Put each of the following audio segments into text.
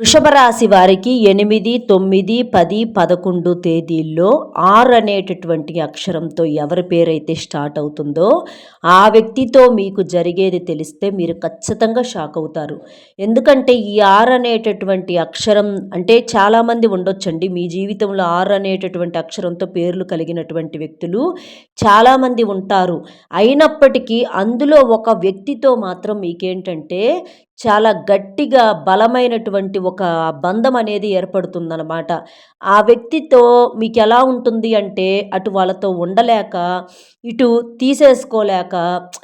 వృషభ రాశి వారికి ఎనిమిది తొమ్మిది పది పదకొండు తేదీల్లో ఆర్ అనేటటువంటి అక్షరంతో ఎవరి పేరైతే స్టార్ట్ అవుతుందో ఆ వ్యక్తితో మీకు జరిగేది తెలిస్తే మీరు ఖచ్చితంగా షాక్ అవుతారు. ఎందుకంటే ఈ ఆర్ అనేటటువంటి అక్షరం అంటే చాలామంది ఉండొచ్చండి. మీ జీవితంలో ఆర్ అనేటటువంటి అక్షరంతో పేర్లు కలిగినటువంటి వ్యక్తులు చాలామంది ఉంటారు. అయినప్పటికీ అందులో ఒక వ్యక్తితో మాత్రం మీకేంటంటే చాలా గట్టిగా బలమైనటువంటి ఒక బంధం అనేది ఏర్పడుతుందన్నమాట. ఆ వ్యక్తితో మీకు ఎలా ఉంటుంది అంటే అటు వాళ్ళతో ఉండలేక ఇటు తీసేసుకోలేక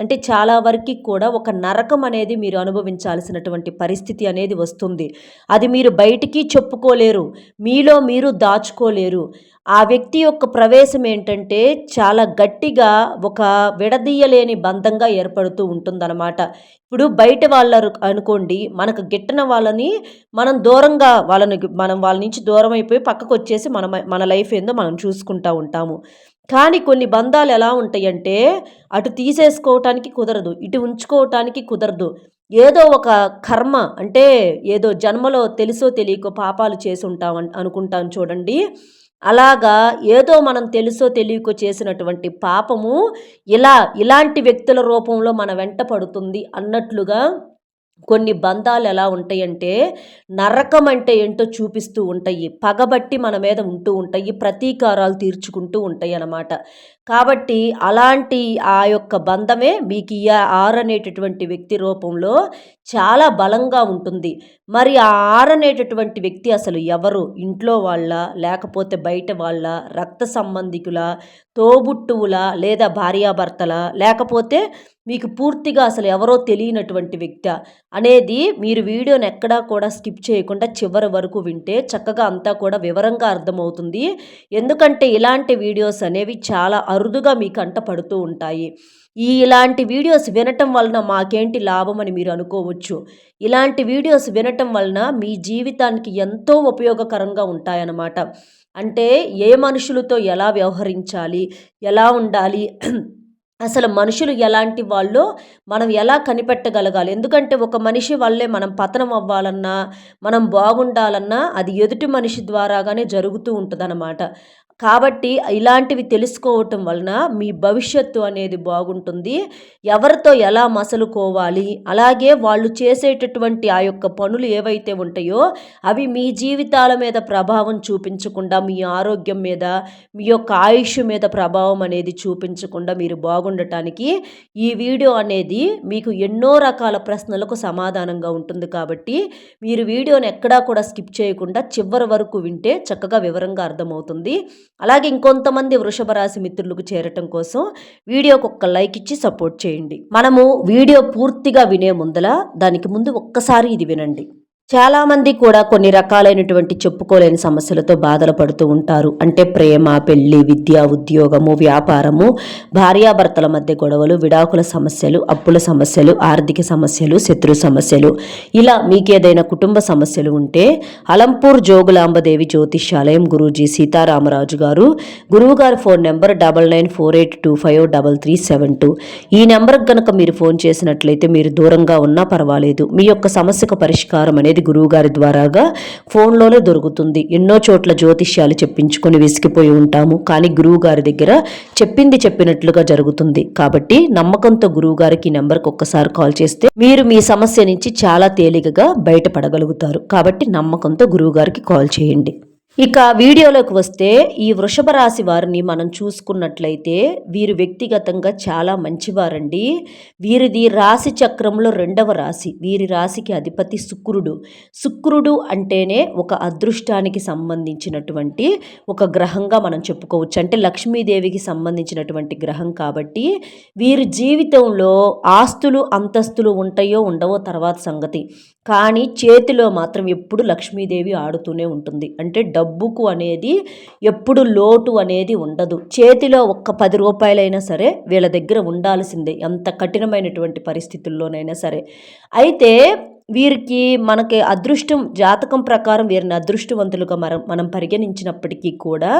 అంటే చాలా వరకు కూడా ఒక నరకం అనేది మీరు అనుభవించాల్సినటువంటి పరిస్థితి అనేది వస్తుంది. అది మీరు బయటికి చెప్పుకోలేరు. మీలో మీరు దాచుకోలేరు. ఆ వ్యక్తి యొక్క ప్రవేశం ఏంటంటే చాలా గట్టిగా ఒక విడదీయలేని బంధంగా ఏర్పడుతూ ఉంటుందన్నమాట. ఇప్పుడు బయట వాళ్ళు అనుకోండి మనకు గిట్టన వాళ్ళని మనం దూరంగా వాళ్ళని మనం వాళ్ళ నుంచి దూరం అయిపోయి పక్కకు వచ్చేసి మన మన లైఫ్ ఏందో మనం చూసుకుంటూ ఉంటాము. కానీ కొన్ని బంధాలు ఎలా ఉంటాయంటే అటు తీసేసుకోవటానికి కుదరదు ఇటు ఉంచుకోవటానికి కుదరదు. ఏదో ఒక కర్మ అంటే ఏదో జన్మలో తెలుసో తెలియకో పాపాలు చేసి ఉంటాం అనుకుంటాను చూడండి. అలాగా ఏదో మనం తెలుసో తెలియకో చేసినటువంటి పాపము ఇలా ఇలాంటి వ్యక్తుల రూపంలో మన వెంట పడుతుంది అన్నట్లుగా కొన్ని బంధాలు ఎలా ఉంటాయంటే నరకం అంటే ఏంటో చూపిస్తూ ఉంటాయి పగబట్టి మన మీద ఉంటూ ఉంటాయి ప్రతీకారాలు తీర్చుకుంటూ ఉంటాయి అన్నమాట. కాబట్టి అలాంటి ఆ యొక్క బంధమే మీకు ఈ ఆర్ అనేటటువంటి వ్యక్తి రూపంలో చాలా బలంగా ఉంటుంది. మరి ఆ ఆర్ అనేటటువంటి వ్యక్తి అసలు ఎవరు? ఇంట్లో వాళ్ళ లేకపోతే బయట వాళ్ళ రక్త సంబంధికుల తోబుట్టువుల లేదా భార్యాభర్తల లేకపోతే మీకు పూర్తిగా అసలు ఎవరో తెలియనటువంటి వ్యక్తి అనేది మీరు వీడియోని ఎక్కడా కూడా స్కిప్ చేయకుండా చివరి వరకు వింటే చక్కగా అంతా కూడా వివరంగా అర్థమవుతుంది. ఎందుకంటే ఇలాంటి వీడియోస్ అనేవి చాలా అరుదుగా మీ కంట పడుతూ ఉంటాయి. ఈ ఇలాంటి వీడియోస్ వినటం వలన మాకేంటి లాభం అని మీరు అనుకోవచ్చు. ఇలాంటి వీడియోస్ వినటం వలన మీ జీవితానికి ఎంతో ఉపయోగకరంగా ఉంటాయన్నమాట. అంటే ఏ మనుషులతో ఎలా వ్యవహరించాలి ఎలా ఉండాలి అసలు మనుషులు ఎలాంటి వాళ్ళో మనం ఎలా కనిపెట్టగలగాలి? ఎందుకంటే ఒక మనిషి వల్లే మనం పతనం అవ్వాలన్నా మనం బాగుండాలన్నా అది ఎదుటి మనిషి ద్వారాగానే జరుగుతూ ఉంటుందన్నమాట. కాబట్టి ఇలాంటివి తెలుసుకోవటం వలన మీ భవిష్యత్తు అనేది బాగుంటుంది. ఎవరితో ఎలా మసలుకోవాలి? అలాగే వాళ్ళు చేసేటటువంటి ఆ యొక్క పనులు ఏవైతే ఉంటాయో అవి మీ జీవితాల మీద ప్రభావం చూపించకుండా మీ ఆరోగ్యం మీద మీ యొక్క ఆయుష్ మీద ప్రభావం అనేది చూపించకుండా మీరు బాగుండటానికి ఈ వీడియో అనేది మీకు ఎన్నో రకాల ప్రశ్నలకు సమాధానంగా ఉంటుంది కాబట్టి మీరు వీడియోని ఎక్కడా కూడా స్కిప్ చేయకుండా చివరి వరకు వింటే చక్కగా వివరంగా అర్థమవుతుంది. అలాగే ఇంకొంతమంది వృషభ రాశి మిత్రులకు చేరటం కోసం వీడియోకి ఒక్క లైక్ ఇచ్చి సపోర్ట్ చేయండి. మనము వీడియో పూర్తిగా వినే ముందల దానికి ముందు ఒక్కసారి ఇది వినండి. చాలామంది కూడా కొన్ని రకాలైనటువంటి చెప్పుకోలేని సమస్యలతో బాధలు పడుతూ ఉంటారు. అంటే ప్రేమ పెళ్ళి విద్య ఉద్యోగము వ్యాపారము భార్యాభర్తల మధ్య గొడవలు విడాకుల సమస్యలు అప్పుల సమస్యలు ఆర్థిక సమస్యలు శత్రు సమస్యలు. ఇలా మీకేదైనా కుటుంబ సమస్యలు ఉంటే అలంపూర్ జోగులాంబదేవి జ్యోతిష్యాలయం గురూజీ సీతారామరాజు గారు గురువుగారి phone number double nine four eight two five double three seven two. ఈ నెంబర్కి కనుక మీరు ఫోన్ చేసినట్లయితే మీరు దూరంగా ఉన్నా పర్వాలేదు. మీ యొక్క సమస్యకు పరిష్కారం అనేది అనేది గురువుగారి ద్వారాగా ఫోన్లోనే దొరుకుతుంది. ఎన్నో చోట్ల జ్యోతిష్యాలు చెప్పించుకొని విసిగిపోయి ఉంటాము. కానీ గురువుగారి దగ్గర చెప్పింది చెప్పినట్లుగా జరుగుతుంది. కాబట్టి నమ్మకంతో గురువుగారికి నెంబర్కి ఒక్కసారి కాల్ చేస్తే మీరు మీ సమస్య నుంచి చాలా తేలికగా బయటపడగలుగుతారు. కాబట్టి నమ్మకంతో గురువుగారికి కాల్ చేయండి. ఇక వీడియోలోకి వస్తే ఈ వృషభ రాశి వారిని మనం చూసుకున్నట్లయితే వీరు వ్యక్తిగతంగా చాలా మంచివారండి. వీరిది రాశి చక్రంలో రెండవ రాశి. వీరి రాశికి అధిపతి శుక్రుడు. శుక్రుడు అంటేనే ఒక అదృష్టానికి సంబంధించినటువంటి ఒక గ్రహంగా మనం చెప్పుకోవచ్చు. అంటే లక్ష్మీదేవికి సంబంధించినటువంటి గ్రహం కాబట్టి వీరి జీవితంలో ఆస్తులు అంతస్తులు ఉంటాయో ఉండవో తర్వాత సంగతి. కానీ చేతిలో మాత్రం ఎప్పుడు లక్ష్మీదేవి ఆడుతూనే ఉంటుంది. అంటే డబ్బు డబ్బుకు అనేది ఎప్పుడు లోటు అనేది ఉండదు. చేతిలో ఒక్క పది రూపాయలైనా సరే వీళ్ళ దగ్గర ఉండాల్సిందే. ఎంత కఠినమైనటువంటి పరిస్థితుల్లోనైనా సరే. అయితే వీరికి మనకి అదృష్టం జాతకం ప్రకారం వీరిని అదృష్టవంతులుగా మనం మనం పరిగణించినప్పటికీ కూడా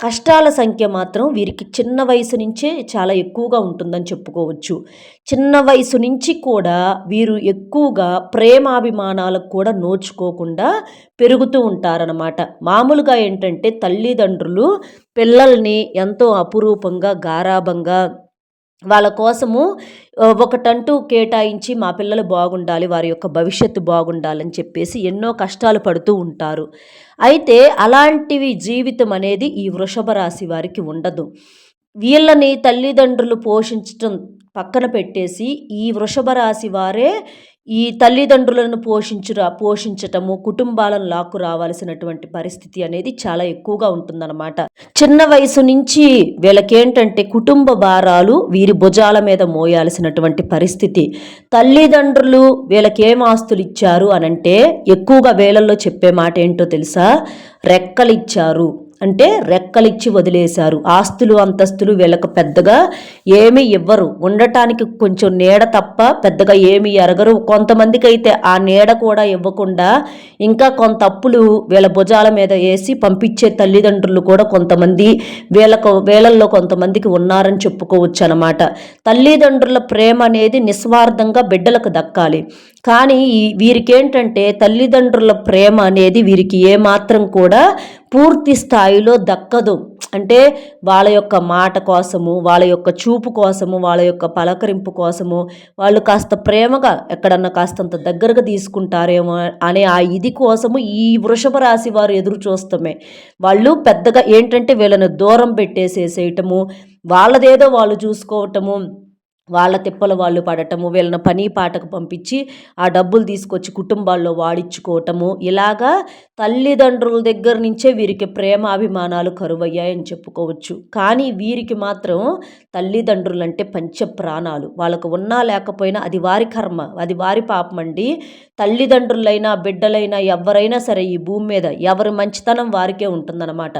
కష్టాల సంఖ్య మాత్రం వీరికి చిన్న వయసు నుంచే చాలా ఎక్కువగా ఉంటుందని చెప్పుకోవచ్చు. చిన్న వయసు నుంచి కూడా వీరు ఎక్కువగా ప్రేమాభిమానాలకు కూడా నోచుకోకుండా పెరుగుతూ ఉంటారనమాట మామూలుగా ఏంటంటే తల్లిదండ్రులు పిల్లల్ని ఎంతో అపురూపంగా గారాభంగా వాళ్ళ కోసము ఒకటంటూ కేటాయించి మా పిల్లలు బాగుండాలి వారి యొక్క భవిష్యత్తు బాగుండాలని చెప్పేసి ఎన్నో కష్టాలు పడుతూ ఉంటారు. అయితే అలాంటివి జీవితం అనేది ఈ వృషభ రాశి వారికి ఉండదు. వీళ్ళని తల్లిదండ్రులు పోషించటం పక్కన పెట్టేసి ఈ వృషభ రాశి వారే ఈ తల్లిదండ్రులను పోషించురా పోషించటము కుటుంబాలను లాక్కు రావాల్సినటువంటి పరిస్థితి అనేది చాలా ఎక్కువగా ఉంటుందన్నమాట. చిన్న వయసు నుంచి వీళ్ళకేంటంటే కుటుంబ భారాలు వీరి భుజాల మీద మోయాల్సినటువంటి పరిస్థితి. తల్లిదండ్రులు వీళ్ళకేం ఆస్తులు ఇచ్చారు అనంటే ఎక్కువగా వేళల్లో చెప్పే మాట ఏంటో తెలుసా? రెక్కలు ఇచ్చారు అంటే రెక్కలిచ్చి వదిలేశారు. ఆస్తులు అంతస్తులు వీళ్ళకు పెద్దగా ఏమీ ఇవ్వరు. ఉండటానికి కొంచెం నీడ తప్ప పెద్దగా ఏమి ఎరగరు. కొంతమందికి అయితే ఆ నీడ కూడా ఇవ్వకుండా ఇంకా కొంత అప్పులు వీళ్ళ భుజాల మీద వేసి పంపించే తల్లిదండ్రులు కూడా కొంతమంది వీళ్ళకు వీళ్ళల్లో కొంతమందికి ఉన్నారని చెప్పుకోవచ్చు అనమాట తల్లిదండ్రుల ప్రేమ అనేది నిస్వార్థంగా బిడ్డలకు దక్కాలి. కానీ వీరికేంటంటే తల్లిదండ్రుల ప్రేమ అనేది వీరికి ఏమాత్రం కూడా పూర్తి స్థాయిలో దక్కదు. అంటే వాళ్ళ యొక్క మాట కోసము వాళ్ళ యొక్క చూపు కోసము వాళ్ళ యొక్క పలకరింపు కోసము వాళ్ళు కాస్త ప్రేమగా ఎక్కడన్నా కాస్తంత దగ్గరగా తీసుకుంటారేమో అనే ఆ ఇది కోసము ఈ వృషభ రాశి వారు ఎదురు చూస్తామే. వాళ్ళు పెద్దగా ఏంటంటే వీళ్ళని దూరం పెట్టేసేసేయటము వాళ్ళదేదో వాళ్ళు చూసుకోవటము వాళ్ళ తిప్పలు వాళ్ళు పడటము వీళ్ళని పని పాటకు పంపించి ఆ డబ్బులు తీసుకొచ్చి కుటుంబాల్లో వాడించుకోవటము ఇలాగా తల్లిదండ్రుల దగ్గర నుంచే వీరికి ప్రేమ అభిమానాలు కరువయ్యాయని చెప్పుకోవచ్చు. కానీ వీరికి మాత్రం తల్లిదండ్రులు అంటే పంచ ప్రాణాలు. వాళ్ళకు ఉన్నా లేకపోయినా అది వారి కర్మ అది వారి పాపం అండి. తల్లిదండ్రులైనా బిడ్డలైనా ఎవరైనా సరే ఈ భూమి మీద ఎవరి మంచితనం వారికే ఉంటుందన్నమాట.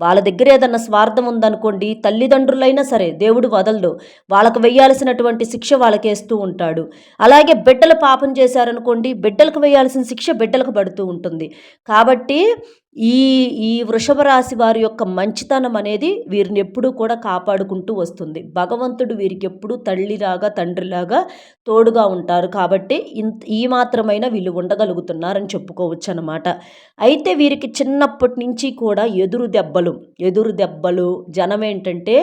వాళ్ళ దగ్గర ఏదన్నా స్వార్థం ఉందనుకోండి తల్లిదండ్రులైనా సరే దేవుడు వదలడు. వాళ్ళకు వెయ్యాల్సిన వేయాల్సినటువంటి శిక్ష వాళ్ళకేస్తూ ఉంటాడు. అలాగే బిడ్డలు పాపం చేశారనుకోండి బిడ్డలకు వేయాల్సిన శిక్ష బిడ్డలకు పడుతూ ఉంటుంది. కాబట్టి ఈ ఈ వృషభ రాశి వారి యొక్క మంచితనం అనేది వీరిని ఎప్పుడూ కూడా కాపాడుకుంటూ వస్తుంది. భగవంతుడు వీరికి ఎప్పుడూ తల్లిలాగా తండ్రిలాగా తోడుగా ఉంటారు. కాబట్టి ఇంత ఈ మాత్రమైన వీళ్ళు ఉండగలుగుతున్నారని చెప్పుకోవచ్చు అనమాట అయితే వీరికి చిన్నప్పటి నుంచి కూడా ఎదురు దెబ్బలు ఎదురు దెబ్బలు జనం ఏంటంటే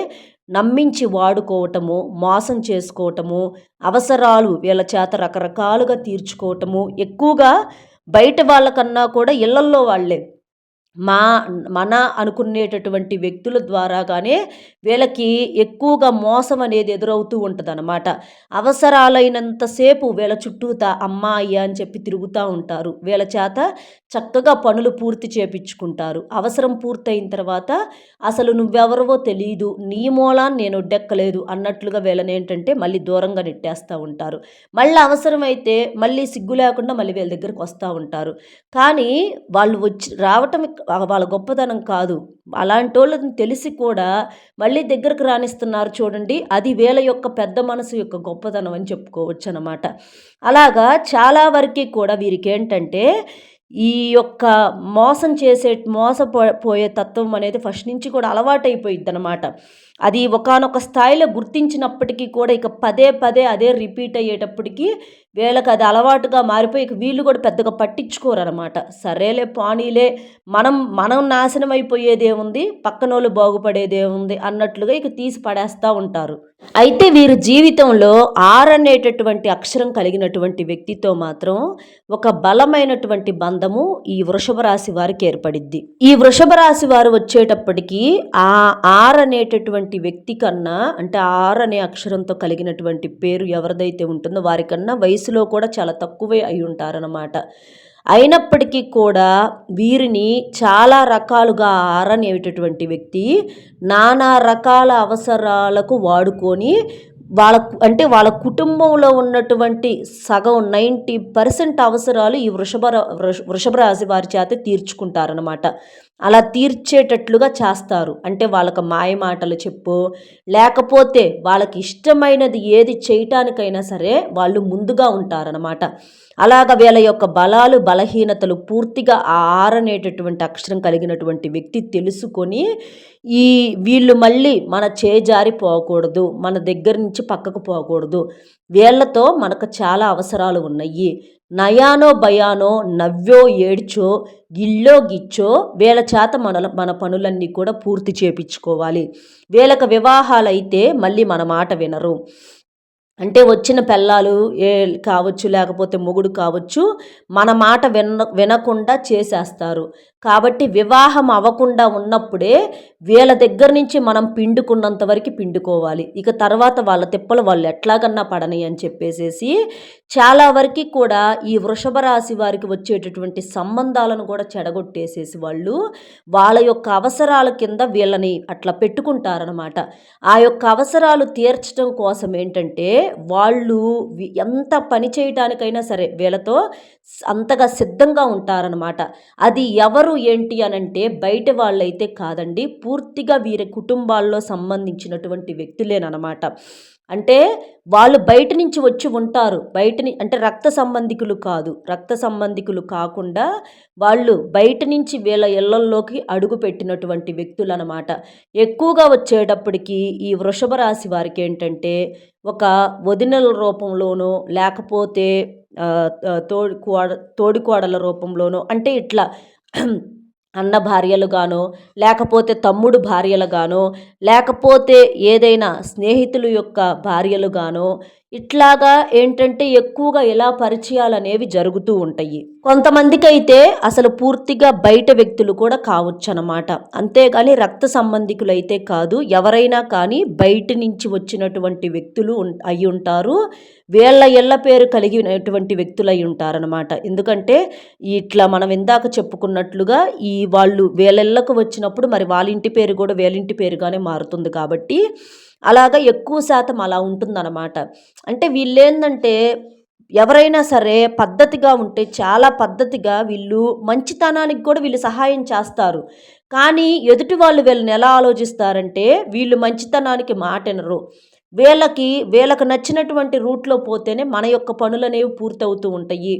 నమ్మించి వాడుకోవటము మోసం చేసుకోవటము అవసరాలు వీళ్ళ చేత రకరకాలుగా తీర్చుకోవటము ఎక్కువగా బయట వాళ్ళకన్నా కూడా ఇళ్ళల్లో వాళ్ళే. మా మన అనుకునేటటువంటి వ్యక్తుల ద్వారాగానే వీళ్ళకి ఎక్కువగా మోసం అనేది ఎదురవుతూ ఉంటుందనమాట అవసరాలైనంతసేపు వీళ్ళ చుట్టూతా అమ్మాయి అని చెప్పి తిరుగుతూ ఉంటారు. వీళ్ళ చేత చక్కగా పనులు పూర్తి చేపించుకుంటారు. అవసరం పూర్తయిన తర్వాత అసలు నువ్వెవరవో తెలియదు నీ మూలాన్ని నేను డెక్కలేదు అన్నట్లుగా వీళ్ళని ఏంటంటే మళ్ళీ దూరంగా నెట్టేస్తూ ఉంటారు. మళ్ళీ అవసరమైతే మళ్ళీ సిగ్గు లేకుండా మళ్ళీ వీళ్ళ దగ్గరికి వస్తూ ఉంటారు. కానీ వాళ్ళు వచ్చి రావటం వాళ్ళ గొప్పతనం కాదు. అలాంటి వాళ్ళని తెలిసి కూడా మళ్ళీ దగ్గరకు రాణిస్తున్నారు చూడండి. అది వీళ్ళ యొక్క పెద్ద మనసు యొక్క గొప్పతనం అని చెప్పుకోవచ్చు అనమాట అలాగా చాలా వరకు కూడా వీరికి ఏంటంటే ఈ యొక్క మోసం చేసే మోసపోయే తత్వం అనేది ఫస్ట్ నుంచి కూడా అలవాటైపోయిద్ది అనమాట అది ఒకనొక స్థాయిలో గుర్తించినప్పటికీ కూడా ఇక పదే పదే అదే రిపీట్ అయ్యేటప్పటికీ వీళ్ళకి అది అలవాటుగా మారిపోయి ఇక వీళ్ళు కూడా పెద్దగా పట్టించుకోరు అనమాట సరేలే పానీలే మనం మనం నాశనం అయిపోయేదేముంది పక్కనోళ్ళు బాగుపడేదేముంది అన్నట్లుగా ఇక తీసి పడేస్తూ ఉంటారు. అయితే వీరి జీవితంలో ఆర్ అనేటటువంటి అక్షరం కలిగినటువంటి వ్యక్తితో మాత్రం ఒక బలమైనటువంటి బంధము ఈ వృషభ రాశి వారికి ఏర్పడిద్ది. ఈ వృషభ రాశి వారు వచ్చేటప్పటికి ఆ ఆర్ అనేటటువంటి వ్యక్తి కన్నా అంటే ఆర్ అనే అక్షరంతో కలిగినటువంటి పేరు ఎవరిదైతే ఉంటుందో వారికన్నా వయసులో కూడా చాలా తక్కువే అయి ఉంటారనమాట అయినప్పటికీ కూడా వీరిని చాలా రకాలుగా ఆరనేటటువంటి వ్యక్తి నానా రకాల అవసరాలకు వాడుకొని వాళ్ళ అంటే వాళ్ళ కుటుంబంలో ఉన్నటువంటి సగం నైంటీ పర్సెంట్ అవసరాలు ఈ వృషభ వృషభ రాశి వారి చేత తీర్చుకుంటారనమాట అలా తీర్చేటట్లుగా చేస్తారు. అంటే వాళ్ళకి మాయ మాటలు చెప్పు లేకపోతే వాళ్ళకి ఇష్టమైనది ఏది చేయటానికైనా సరే వాళ్ళు ముందుగా ఉంటారనమాట అలాగ వీళ్ళ యొక్క బలాలు బలహీనతలు పూర్తిగా ఆ ఆరనేటటువంటి అక్షరం కలిగినటువంటి వ్యక్తి తెలుసుకొని ఈ వీళ్ళు మళ్ళీ మన చేజారి పోకూడదు మన దగ్గర నుంచి పక్కకు పోకూడదు. వీళ్ళతో మనకు చాలా అవసరాలు ఉన్నాయి. నయానో భయానో నవ్వో ఏడ్చో గిల్లో గిచ్చో వీళ్ళ చేత మన మన పనులన్నీ కూడా పూర్తి చేపించుకోవాలి. వీళ్ళకి వివాహాలు అయితే మళ్ళీ మన మాట వినరు. అంటే వచ్చిన పెళ్ళాలు ఏ కావచ్చు లేకపోతే మొగుడు కావచ్చు మన మాట విన వినకుండా చేసేస్తారు. కాబట్టి వివాహం అవ్వకుండా ఉన్నప్పుడే వీళ్ళ దగ్గర నుంచి మనం పిండుకున్నంత వరకు పిండుకోవాలి. ఇక తర్వాత వాళ్ళ తిప్పలు వాళ్ళు ఎట్లాగన్నా పడని అని చెప్పేసేసి చాలా వరకు కూడా ఈ వృషభ రాశి వారికి వచ్చేటటువంటి సంబంధాలను కూడా చెడగొట్టేసేసి వాళ్ళు వాళ్ళ యొక్క అవసరాల కింద వీళ్ళని అట్లా పెట్టుకుంటారనమాట ఆ యొక్క అవసరాలు తీర్చడం కోసం ఏంటంటే వాళ్ళు ఎంత పని చేయటానికైనా సరే వీళ్ళతో అంతగా సిద్ధంగా ఉంటారనమాట అది ఎవరు ఏంటి అని అంటే బయట వాళ్ళైతే కాదండి పూర్తిగా వీరి కుటుంబాల్లో సంబంధించినటువంటి వ్యక్తులేనమాట అంటే వాళ్ళు బయట నుంచి వచ్చి ఉంటారు. బయటని అంటే రక్త సంబంధికులు కాదు. రక్త సంబంధికులు కాకుండా వాళ్ళు బయట నుంచి వీళ్ళ ఇళ్ళల్లోకి అడుగు పెట్టినటువంటి వ్యక్తులు అనమాట ఎక్కువగా వచ్చేటప్పటికి ఈ వృషభ రాశి వారికి ఏంటంటే ఒక వదినల రూపంలోనో లేకపోతే తోడి కోడ తోడికోడల రూపంలోనో అంటే ఇట్లా అన్న భార్యలుగానో లేకపోతే తమ్ముడు భార్యలుగానో లేకపోతే ఏదైనా స్నేహితులు యొక్క భార్యలుగానో ఇట్లాగా ఏంటంటే ఎక్కువగా ఎలా పరిచయాలు అనేవి జరుగుతూ ఉంటాయి. కొంతమందికి అయితే అసలు పూర్తిగా బయట వ్యక్తులు కూడా కావచ్చు అనమాట అంతేగాని రక్త సంబంధికులు అయితే కాదు ఎవరైనా కానీ బయట నుంచి వచ్చినటువంటి వ్యక్తులు అయి ఉంటారు. వీళ్ళ ఇళ్ళ పేరు కలిగినటువంటి వ్యక్తులు అయి ఉంటారనమాట ఎందుకంటే ఇట్లా మనం ఇందాక చెప్పుకున్నట్లుగా ఈ వాళ్ళు వీళ్ళకు వచ్చినప్పుడు మరి వాళ్ళ ఇంటి పేరు కూడా వీళ్ళింటి పేరుగానే మారుతుంది కాబట్టి అలాగా ఎక్కువ శాతం అలా ఉంటుందన్నమాట. అంటే వీళ్ళేందంటే ఎవరైనా సరే పద్ధతిగా ఉంటే చాలా పద్ధతిగా వీళ్ళు మంచితనానికి కూడా వీళ్ళు సహాయం చేస్తారు. కానీ ఎదుటి వాళ్ళు వీళ్ళని ఎలా ఆలోచిస్తారంటే వీళ్ళు మంచితనానికి మాటినరు. వీళ్ళకి వీళ్ళకి నచ్చినటువంటి రూట్లో పోతేనే మన యొక్క పనులు అనేవి పూర్తవుతూ ఉంటాయి.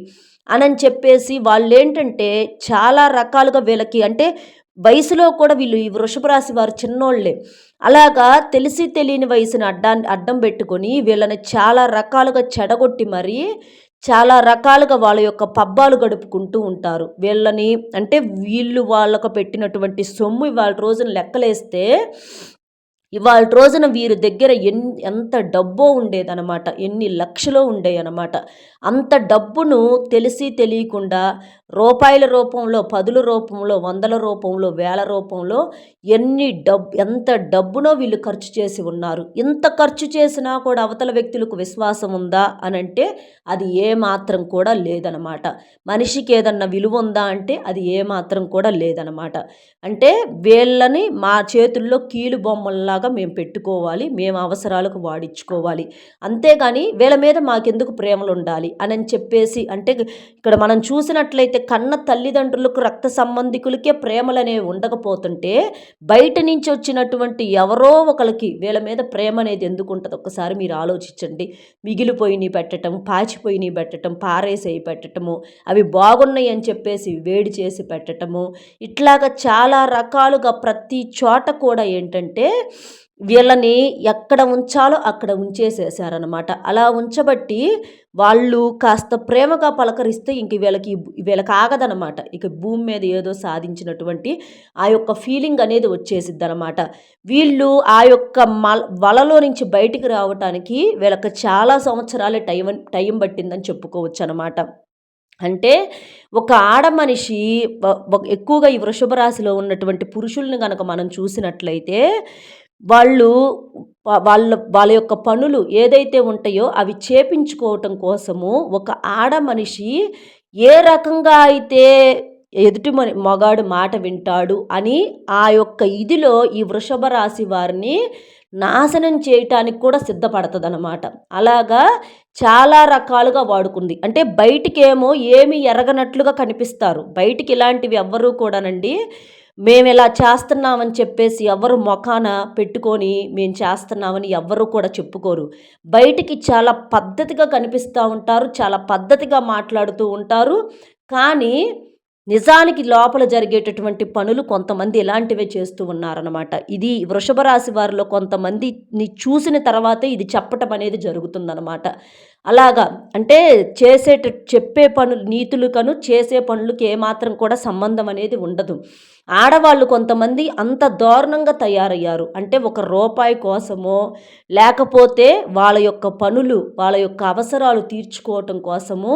అని చెప్పేసి వాళ్ళు ఏంటంటే చాలా రకాలుగా వీళ్ళకి అంటే వయసులో కూడా వీళ్ళు ఈ వృషభ రాశి వారు చిన్నోళ్ళే. అలాగా తెలిసి తెలియని వయసుని అడ్డా అడ్డం పెట్టుకొని వీళ్ళని చాలా రకాలుగా చెడగొట్టి మరీ చాలా రకాలుగా వాళ్ళ యొక్క పబ్బాలు గడుపుకుంటూ ఉంటారు. వీళ్ళని అంటే వీళ్ళు వాళ్ళకు పెట్టినటువంటి సొమ్ము వాళ్ళ రోజున లెక్కలేస్తే ఇవాళ రోజున వీరి దగ్గర ఎన్ ఎంత డబ్బో ఉండేదనమాట ఎన్ని లక్షలో ఉండేయన్నమాట. అంత డబ్బును తెలిసి తెలియకుండా రూపాయల రూపంలో పదుల రూపంలో వందల రూపంలో వేల రూపంలో ఎన్ని డబ్ ఎంత డబ్బునో వీళ్ళు ఖర్చు చేసి ఉన్నారు. ఇంత ఖర్చు చేసినా కూడా అవతల వ్యక్తులకు విశ్వాసం ఉందా అని అంటే అది ఏమాత్రం కూడా లేదనమాట మనిషికి ఏదన్నా విలువ ఉందా అంటే అది ఏమాత్రం కూడా లేదనమాట అంటే వీళ్ళని మా చేతుల్లో కీలు బొమ్మల్లాగా మేము పెట్టుకోవాలి మేము అవసరాలకు వాడించుకోవాలి అంతేగాని వీళ్ళ మీద మాకెందుకు ప్రేమలు ఉండాలి అని చెప్పేసి అంటే ఇక్కడ మనం చూసినట్లయితే కన్న తల్లిదండ్రులకు రక్త సంబంధికులకే ప్రేమలు అనేవి ఉండకపోతుంటే బయట నుంచి వచ్చినటువంటి ఎవరో ఒకరికి వీళ్ళ మీద ప్రేమ అనేది ఎందుకు ఉంటుంది ఒక్కసారి మీరు ఆలోచించండి. మిగిలిపోయినవి పెట్టడం పాచిపోయినవి పెట్టడం పారేసేవి పెట్టడము అవి బాగున్నాయి అని చెప్పేసి వేడి చేసి పెట్టడము ఇట్లాగా చాలా రకాలుగా ప్రతి చోట కూడా ఏంటంటే వీళ్ళని ఎక్కడ ఉంచాలో అక్కడ ఉంచేసేసారనమాట అలా ఉంచబట్టి వాళ్ళు కాస్త ప్రేమగా పలకరిస్తే ఇంక వీళ్ళకి వీళ్ళకి ఆగదనమాట ఇక భూమి మీద ఏదో సాధించినటువంటి ఆ యొక్క ఫీలింగ్ అనేది వచ్చేసిద్ది అనమాట వీళ్ళు ఆ యొక్క మల వలలో నుంచి బయటికి రావటానికి వీళ్ళకి చాలా సంవత్సరాలే టైం టైం పట్టిందని చెప్పుకోవచ్చు అనమాట అంటే ఒక ఆడ మనిషి ఎక్కువగా ఈ వృషభ రాశిలో ఉన్నటువంటి పురుషుల్ని కనుక మనం చూసినట్లయితే వాళ్ళు వాళ్ళ వాళ్ళ యొక్క పనులు ఏదైతే ఉంటాయో అవి చేపించుకోవటం కోసము ఒక ఆడ మనిషి ఏ రకంగా అయితే ఎదుటి మగాడు మాట వింటాడు అని ఆ యొక్క ఇదిలో ఈ వృషభ రాశి వారిని నాశనం చేయటానికి కూడా సిద్ధపడుతుంది అనమాట అలాగా చాలా రకాలుగా వాడుకుంది. అంటే బయటికేమో ఏమి ఎరగనట్లుగా కనిపిస్తారు. బయటికి ఇలాంటివి ఎవ్వరూ కూడానండి మేము ఇలా చేస్తున్నామని చెప్పేసి ఎవరు మొఖాన పెట్టుకొని మేము చేస్తున్నామని ఎవ్వరు కూడా చెప్పుకోరు. బయటికి చాలా పద్ధతిగా కనిపిస్తూ ఉంటారు చాలా పద్ధతిగా మాట్లాడుతూ ఉంటారు. కానీ నిజానికి లోపల జరిగేటటువంటి పనులు కొంతమంది ఇలాంటివే చేస్తూ ఉన్నారనమాట ఇది వృషభ రాశి వారిలో కొంతమందిని చూసిన తర్వాతే ఇది చెప్పటం అనేది జరుగుతుందనమాట అలాగా అంటే చేసేట చెప్పే పనులు నీతులు కను చేసే పనులకి ఏమాత్రం కూడా సంబంధం అనేది ఉండదు. ఆడవాళ్ళు కొంతమంది అంత దారుణంగా తయారయ్యారు. అంటే ఒక రూపాయి కోసమో లేకపోతే వాళ్ళ యొక్క పనులు వాళ్ళ యొక్క అవసరాలు తీర్చుకోవటం కోసము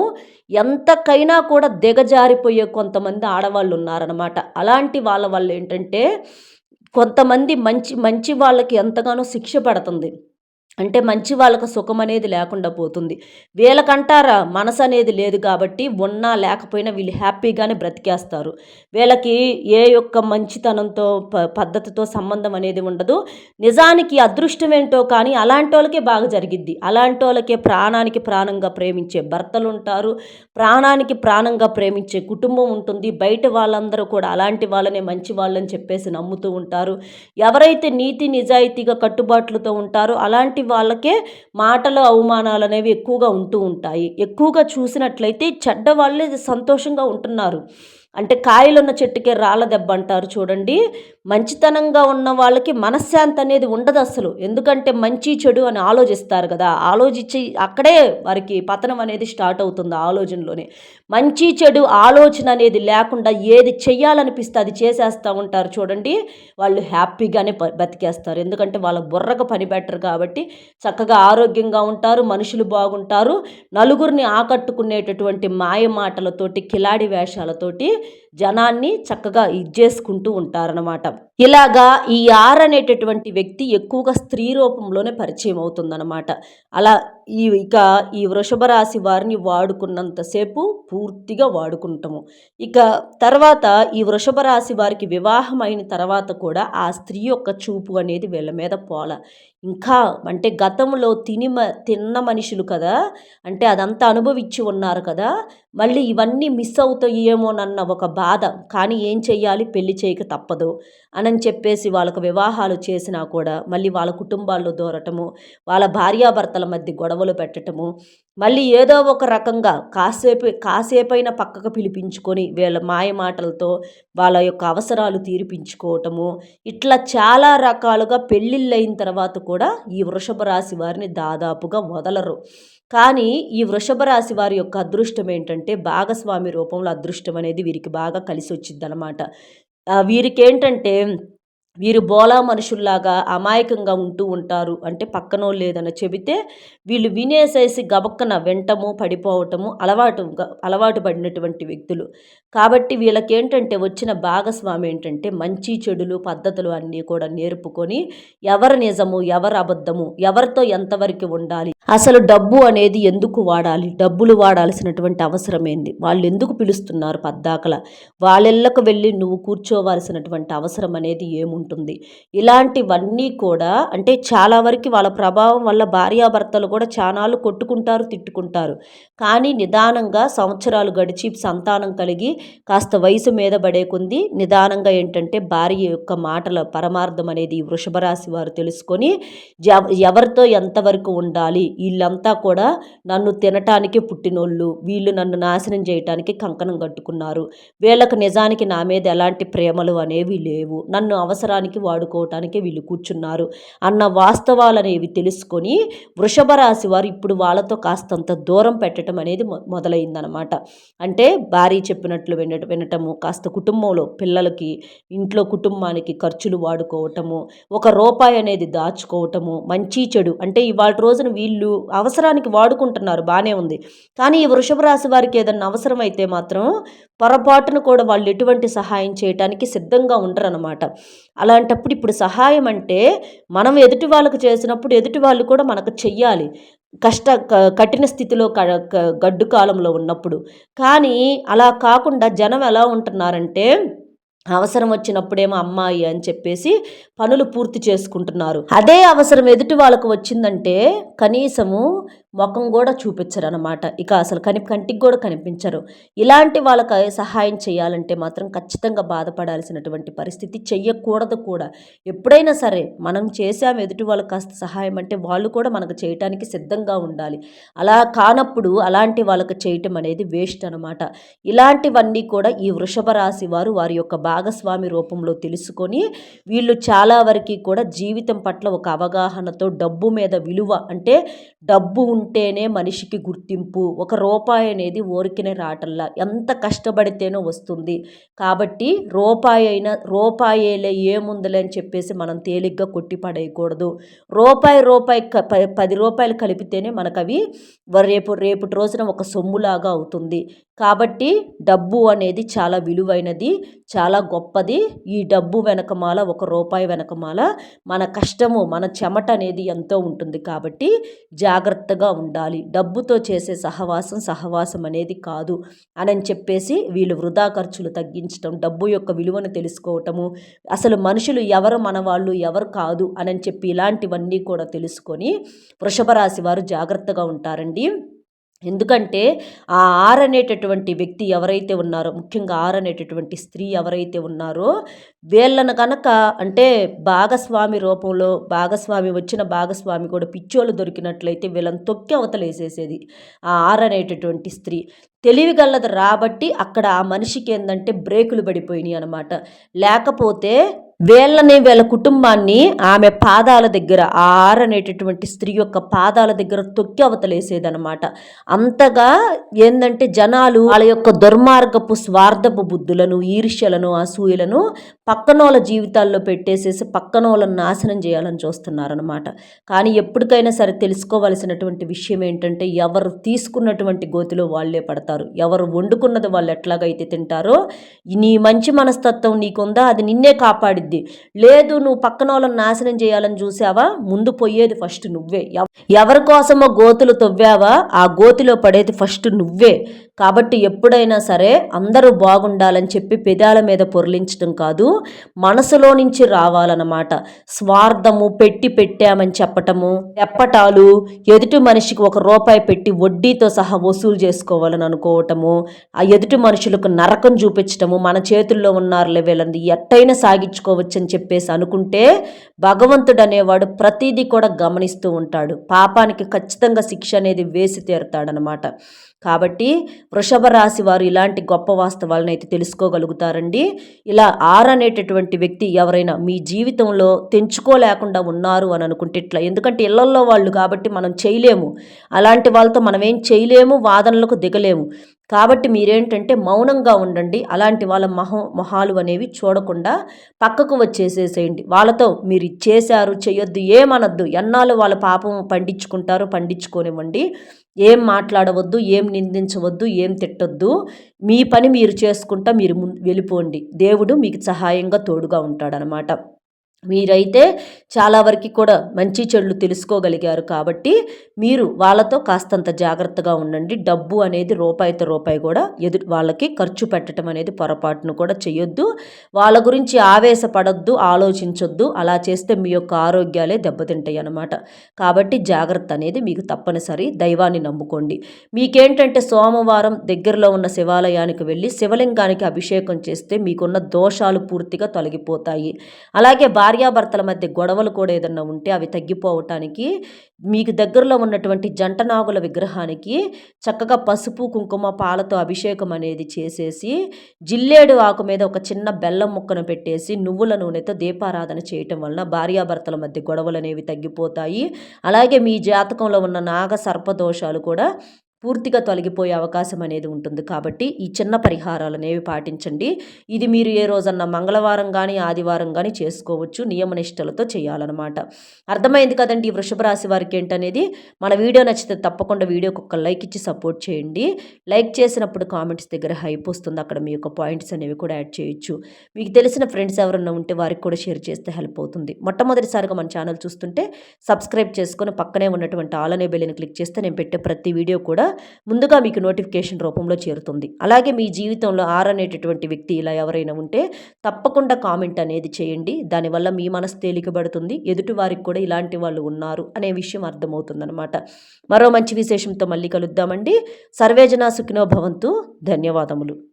ఎంతకైనా కూడా దిగజారిపోయే కొంతమంది ఆడవాళ్ళు ఉన్నారనమాట అలాంటి వాళ్ళ వల్ల ఏంటంటే కొంతమంది మంచి మంచి వాళ్ళకి ఎంతగానో శిక్ష పడుతుంది. అంటే మంచి వాళ్ళకు సుఖం అనేది లేకుండా పోతుంది. వీళ్ళకంటారా మనసు అనేది లేదు కాబట్టి ఉన్నా లేకపోయినా వీళ్ళు హ్యాపీగానే బ్రతికేస్తారు. వీళ్ళకి ఏ యొక్క మంచితనంతో ప పద్ధతితో సంబంధం అనేది ఉండదు. నిజానికి అదృష్టం ఏంటో కానీ అలాంటి వాళ్ళకే బాగా జరిగిద్ది. అలాంటి వాళ్ళకే ప్రాణానికి ప్రాణంగా ప్రేమించే భర్తలు ఉంటారు. ప్రాణానికి ప్రాణంగా ప్రేమించే కుటుంబం ఉంటుంది. బయట వాళ్ళందరూ కూడా అలాంటి వాళ్ళనే మంచి వాళ్ళని చెప్పేసి నమ్ముతూ ఉంటారు. ఎవరైతే నీతి నిజాయితీగా కట్టుబాట్లతో ఉంటారో అలాంటి వాళ్ళకే మాటలు అవమానాలు అనేవి ఎక్కువగా ఉంటూ ఉంటాయి. ఎక్కువగా చూసినట్లయితే చెడ్డ వాళ్ళే సంతోషంగా ఉంటున్నారు. అంటే కాయలున్న చెట్టుకే రాళ్ళ దెబ్బ అంటారు చూడండి. మంచితనంగా ఉన్న వాళ్ళకి మనశ్శాంతి అనేది ఉండదు అసలు. ఎందుకంటే మంచి చెడు అని ఆలోచిస్తారు కదా. ఆలోచించి అక్కడే వారికి పతనం అనేది స్టార్ట్ అవుతుంది ఆలోచనలోనే. మంచి చెడు ఆలోచన అనేది లేకుండా ఏది చెయ్యాలనిపిస్తే అది చేసేస్తూ ఉంటారు చూడండి. వాళ్ళు హ్యాపీగానే బతికేస్తారు. ఎందుకంటే వాళ్ళ బుర్రకు పని పెట్టరు కాబట్టి చక్కగా ఆరోగ్యంగా ఉంటారు మనుషులు బాగుంటారు. నలుగురిని ఆకట్టుకునేటటువంటి మాయ మాటలతోటి కిలాడి వేషాలతోటి జనాన్ని చక్కగా ఇచ్చేసుకుంటూ ఉంటారనమాట ఇలాగా ఈ ఆర్ అనేటటువంటి వ్యక్తి ఎక్కువగా స్త్రీ రూపంలోనే పరిచయం అవుతుందన్నమాట. అలా ఈ ఇక ఈ వృషభ రాశి వారిని వాడుకున్నంతసేపు పూర్తిగా వాడుకుంటాము. ఇక తర్వాత ఈ వృషభ రాశి వారికి వివాహం అయిన తర్వాత కూడా ఆ స్త్రీ యొక్క చూపు అనేది వీళ్ళ మీద పోల. ఇంకా అంటే గతంలో తిని తిన్న మనుషులు కదా అంటే అదంతా అనుభవించి ఉన్నారు కదా మళ్ళీ ఇవన్నీ మిస్ అవుతాయేమోనన్న ఒక బాధ. కానీ ఏం చెయ్యాలి? పెళ్ళి చేయక తప్పదు. అని చెప్పేసి వాళ్ళకు వివాహాలు చేసినా కూడా మళ్ళీ వాళ్ళ కుటుంబాల్లో దూరటము వాళ్ళ భార్యాభర్తల మధ్య గొడవ గొడవలు పెట్టటము. మళ్ళీ ఏదో ఒక రకంగా కాసేపు కాసేపైన పక్కకు పిలిపించుకొని వీళ్ళ మాయ మాటలతో వాళ్ళ యొక్క అవసరాలు తీర్పించుకోవటము. ఇట్లా చాలా రకాలుగా పెళ్ళిళ్ళైన తర్వాత కూడా ఈ వృషభ రాశి వారిని దాదాపుగా వదలరు. కానీ ఈ వృషభ రాశి వారి యొక్క అదృష్టం ఏంటంటే భాగస్వామి రూపంలో అదృష్టం అనేది వీరికి బాగా కలిసి వచ్చిందనమాట వీరికేంటంటే వీరికి ఏంటంటే వీరు బోలా మనుషుల్లాగా అమాయకంగా ఉంటూ ఉంటారు అంటే పక్కనో లేదని చెబితే వీళ్ళు వినేసేసి గబక్కన వెంటము పడిపోవటము అలవాటు అలవాటు పడినటువంటి వ్యక్తులు. కాబట్టి వీళ్ళకేంటంటే వచ్చిన భాగస్వామి ఏంటంటే మంచి చెడులు పద్ధతులు అన్నీ కూడా నేర్పుకొని ఎవరు నిజము ఎవరు అబద్ధము ఎవరితో ఎంతవరకు ఉండాలి అసలు డబ్బు అనేది ఎందుకు వాడాలి డబ్బులు వాడాల్సినటువంటి అవసరం ఏంది వాళ్ళు ఎందుకు పిలుస్తున్నారు పద్దాకల? వాళ్ళెళ్ళకు వెళ్ళి నువ్వు కూర్చోవలసినటువంటి అవసరం అనేది ఏముంటుంది? ఇలాంటివన్నీ కూడా అంటే చాలా వరకు వాళ్ళ ప్రభావం వల్ల భార్యాభర్తలు కూడా చాలాలు కొట్టుకుంటారు తిట్టుకుంటారు. కానీ నిదానంగా సంవత్సరాలు గడిచి సంతానం కలిగి కాస్త వయసు మీద పడే కొంది నిదానంగా ఏంటంటే భార్య యొక్క మాటల పరమార్థం అనేది వృషభ రాశి వారు తెలుసుకొని ఎవరితో ఎంతవరకు ఉండాలి వీళ్ళంతా కూడా నన్ను తినటానికి పుట్టినోళ్ళు వీళ్ళు నన్ను నాశనం చేయటానికి కంకణం కట్టుకున్నారు. వీళ్ళకు నిజానికి నా మీద ఎలాంటి ప్రేమలు అనేవి లేవు. నన్ను అవసరాలు అవసరానికి వాడుకోవటానికి వీళ్ళు కూర్చున్నారు అన్న వాస్తవాలు అనేవి తెలుసుకొని వృషభ రాశి వారు ఇప్పుడు వాళ్ళతో కాస్తంత దూరం పెట్టడం అనేది మొదలైందనమాట అంటే భార్య చెప్పినట్లు విన వినటము కాస్త కుటుంబంలో పిల్లలకి ఇంట్లో కుటుంబానికి ఖర్చులు వాడుకోవటము ఒక రూపాయి అనేది దాచుకోవటము మంచి చెడు అంటే ఇవాళ రోజున వీళ్ళు అవసరానికి వాడుకుంటున్నారు బాగానే ఉంది. కానీ ఈ వృషభ రాశి వారికి ఏదన్నా అవసరం అయితే మాత్రం పొరపాటును కూడా వాళ్ళు ఎటువంటి సహాయం చేయడానికి సిద్ధంగా ఉండరనమాట అలాంటప్పుడు ఇప్పుడు సహాయం అంటే మనం ఎదుటి వాళ్ళకు చేసినప్పుడు ఎదుటి వాళ్ళు కూడా మనకు చెయ్యాలి. కష్ట కఠిన స్థితిలో గడ్డు కాలంలో ఉన్నప్పుడు. కానీ అలా కాకుండా జనం ఎలా ఉంటున్నారంటే అవసరం వచ్చినప్పుడేమో అమ్మాయి అని చెప్పేసి పనులు పూర్తి చేసుకుంటున్నారు. అదే అవసరం ఎదుటి వాళ్ళకు వచ్చిందంటే కనీసము ముఖం కూడా చూపించరు అనమాట ఇక అసలు కని కంటికి కూడా కనిపించరు. ఇలాంటి వాళ్ళకి సహాయం చేయాలంటే మాత్రం ఖచ్చితంగా బాధపడాల్సినటువంటి పరిస్థితి చెయ్యకూడదు కూడా. ఎప్పుడైనా సరే మనం చేసాం ఎదుటి వాళ్ళకి కాస్త సహాయం అంటే వాళ్ళు కూడా మనకు చేయటానికి సిద్ధంగా ఉండాలి. అలా కానప్పుడు అలాంటి వాళ్ళకి చేయటం అనేది వేస్ట్ అనమాట ఇలాంటివన్నీ కూడా ఈ వృషభ రాశి వారు వారి యొక్క భాగస్వామి రూపంలో తెలుసుకొని వీళ్ళు చాలా వరకు కూడా జీవితం పట్ల ఒక అవగాహనతో డబ్బు మీద విలువ అంటే డబ్బు ఉంటేనే మనిషికి గుర్తింపు. ఒక రూపాయి అనేది ఓరికనే రాటల్లా. ఎంత కష్టపడితేనో వస్తుంది. కాబట్టి రూపాయి అయినా రూపాయేలే ఏముందిలే అని చెప్పేసి మనం తేలిగ్గా కొట్టి పడేయకూడదు. రూపాయి రూపాయి పది రూపాయలు కలిపితేనే మనకు అవి రేపు రేపటి రోజున ఒక సొమ్ములాగా అవుతుంది. కాబట్టి డబ్బు అనేది చాలా విలువైనది చాలా గొప్పది. ఈ డబ్బు వెనకమాల ఒక రూపాయి వెనకమాల మన కష్టము మన చెమట అనేది ఎంతో ఉంటుంది కాబట్టి జాగ్రత్తగా ఉండాలి. డబ్బుతో చేసే సహవాసం సహవాసం అనేది కాదు అని చెప్పేసి వీళ్ళు వృధా ఖర్చులు తగ్గించడం డబ్బు యొక్క విలువను తెలుసుకోవటము అసలు మనుషులు ఎవరు మన వాళ్ళు ఎవరు కాదు అని చెప్పి ఇలాంటివన్నీ కూడా తెలుసుకొని వృషభ రాశి వారు జాగ్రత్తగా ఉంటారండి. ఎందుకంటే ఆ ఆర్ అనేటటువంటి వ్యక్తి ఎవరైతే ఉన్నారో ముఖ్యంగా ఆర్ అనేటటువంటి స్త్రీ ఎవరైతే ఉన్నారో వీళ్ళను కనుక అంటే భాగస్వామి రూపంలో భాగస్వామి వచ్చిన భాగస్వామి కూడా పిచ్చోళ్ళు దొరికినట్లయితే వీళ్ళని తొక్కి అవతలేసేసేది ఆ ఆర్ అనేటటువంటి స్త్రీ. తెలివిగలది రాబట్టి అక్కడ ఆ మనిషికి ఏంటంటే బ్రేకులు పడిపోయినాయి అనమాట లేకపోతే వీళ్ళని వీళ్ళ కుటుంబాన్ని ఆమె పాదాల దగ్గర ఆర్ అనేటటువంటి స్త్రీ యొక్క పాదాల దగ్గర తొక్కి అవతలేసేదనమాట అంతగా ఏంటంటే జనాలు వాళ్ళ యొక్క దుర్మార్గపు స్వార్థపు బుద్ధులను ఈర్ష్యలను అసూయలను పక్కనోళ్ళ జీవితాల్లో పెట్టేసేసి పక్కనోళ్ళను నాశనం చేయాలని చూస్తున్నారనమాట కానీ ఎప్పటికైనా సరే తెలుసుకోవలసినటువంటి విషయం ఏంటంటే ఎవరు తీసుకున్నటువంటి గోతిలో వాళ్ళే పడతారు. ఎవరు వండుకున్నది వాళ్ళు ఎట్లాగైతే తింటారో నీ మంచి మనస్తత్వం నీకుందా అది నిన్నే కాపాడిద్ది. లేదు నువ్వు పక్కన వాళ్ళని నాశనం చేయాలని చూసావా ముందు పోయేది ఫస్ట్ నువ్వే. ఎవరి కోసమో గోతులు తవ్వావా? ఆ గోతిలో పడేది ఫస్ట్ నువ్వే. కాబట్టి ఎప్పుడైనా సరే అందరూ బాగుండాలని చెప్పి పెదాల మీద పొరలించడం కాదు మనసులో నుంచి రావాలన్నమాట. స్వార్థము పెట్టి పెట్టామని చెప్పటము ఎప్పటాలు ఎదుటి మనిషికి ఒక రూపాయి పెట్టి వడ్డీతో సహా వసూలు చేసుకోవాలని అనుకోవటము ఆ ఎదుటి మనుషులకు నరకం చూపించటము మన చేతుల్లో ఉన్నారులే వీళ్ళని ఎట్టయినా సాగించుకోవచ్చని చెప్పేసి అనుకుంటే భగవంతుడు అనేవాడు ప్రతిదీ కూడా గమనిస్తూ ఉంటాడు. పాపానికి ఖచ్చితంగా శిక్ష అనేది వేసి తీరుతాడనమాట కాబట్టి వృషభ రాశి వారు ఇలాంటి గొప్ప వాస్తవాలను అయితే తెలుసుకోగలుగుతారండి. ఇలా ఆర్ అనేటటువంటి వ్యక్తి ఎవరైనా మీ జీవితంలో తెంచుకోలేకుండా ఉన్నారు అని అనుకుంటే ఇట్లా. ఎందుకంటే ఇళ్ళల్లో వాళ్ళు కాబట్టి మనం చేయలేము. అలాంటి వాళ్ళతో మనం ఏం చేయలేము వాదనలకు దిగలేము. కాబట్టి మీరేంటంటే మౌనంగా ఉండండి. అలాంటి వాళ్ళ మొహం మొహాలు అనేవి చూడకుండా పక్కకు వచ్చేసేసేయండి. వాళ్ళతో మీరు చేశారు చేయొద్దు ఏమనొద్దు ఎన్నాళ్ళు వాళ్ళ పాపం పండించుకుంటారు పండించుకోనివ్వండి. ఏం మాట్లాడవద్దు ఏం నిందించవద్దు ఏం తిట్టొద్దు. మీ పని మీరు చేసుకుంటా మీరు వెళ్ళిపోండి. దేవుడు మీకు సహాయంగా తోడుగా ఉంటాడనమాట. మీరైతే చాలా వరకు కూడా మంచి చెడులు తెలుసుకోగలిగారు కాబట్టి మీరు వాళ్ళతో కాస్తంత జాగ్రత్తగా ఉండండి. డబ్బు అనేది రూపాయితో రూపాయి కూడా ఎదు వాళ్ళకి ఖర్చు పెట్టడం అనేది పొరపాటును కూడా చేయొద్దు. వాళ్ళ గురించి ఆవేశపడద్దు ఆలోచించొద్దు. అలా చేస్తే మీ యొక్క ఆరోగ్యాలే దెబ్బతింటాయి అన్నమాట కాబట్టి జాగ్రత్త అనేది మీకు తప్పనిసరి. దైవాన్ని నమ్ముకోండి. మీకేంటంటే సోమవారం దగ్గరలో ఉన్న శివాలయానికి వెళ్ళి శివలింగానికి అభిషేకం చేస్తే మీకున్న దోషాలు పూర్తిగా తొలగిపోతాయి. అలాగే భార్యాభర్తల మధ్య గొడవలు కూడా ఏదన్నా ఉంటే అవి తగ్గిపోవటానికి మీకు దగ్గరలో ఉన్నటువంటి జంట నాగుల విగ్రహానికి చక్కగా పసుపు కుంకుమ పాలతో అభిషేకం అనేది చేసేసి జిల్లేడు ఆకు మీద ఒక చిన్న బెల్లం ముక్కను పెట్టేసి నువ్వుల నూనెతో దీపారాధన చేయటం వలన భార్యాభర్తల మధ్య గొడవలు అనేవి తగ్గిపోతాయి. అలాగే మీ జాతకంలో ఉన్న నాగ సర్పదోషాలు కూడా పూర్తిగా తొలగిపోయే అవకాశం అనేది ఉంటుంది. కాబట్టి ఈ చిన్న పరిహారాలు అనేవి పాటించండి. ఇది మీరు ఏ రోజన్నా మంగళవారం కానీ ఆదివారం కానీ చేసుకోవచ్చు. నియమనిష్టలతో చేయాలన్నమాట. అర్థమైంది కదండి ఈ వృషభ రాశి వారికి ఏంటనేది? మన వీడియో నచ్చితే తప్పకుండా వీడియోకి ఒక లైక్ ఇచ్చి సపోర్ట్ చేయండి. లైక్ చేసినప్పుడు కామెంట్స్ దగ్గర హైప్ వస్తుంది. అక్కడ మీ యొక్క పాయింట్స్ అనేవి కూడా యాడ్ చేయొచ్చు. మీకు తెలిసిన ఫ్రెండ్స్ ఎవరన్నా ఉంటే వారికి కూడా షేర్ చేస్తే హెల్ప్ అవుతుంది. మొట్టమొదటిసారిగా మన ఛానల్ చూస్తుంటే సబ్స్క్రైబ్ చేసుకొని పక్కనే ఉన్నటువంటి ఆలనే బెల్లిని క్లిక్ చేస్తే నేను పెట్టే ప్రతి వీడియో కూడా ముందుగా మీకు నోటిఫికేషన్ రూపంలో చేరుతుంది. అలాగే మీ జీవితంలో ఆర్ అనేటటువంటి వ్యక్తి ఇలా ఎవరైనా ఉంటే తప్పకుండా కామెంట్ అనేది చేయండి. దానివల్ల మీ మనసు తేలికబడుతుంది. ఎదుటి వారికి కూడా ఇలాంటి వాళ్ళు ఉన్నారు అనే విషయం అర్థమవుతుందన్నమాట. మరో మంచి విశేషంతో మళ్ళీ కలుద్దామండి. సర్వేజన సుఖినో భవంతు. ధన్యవాదములు.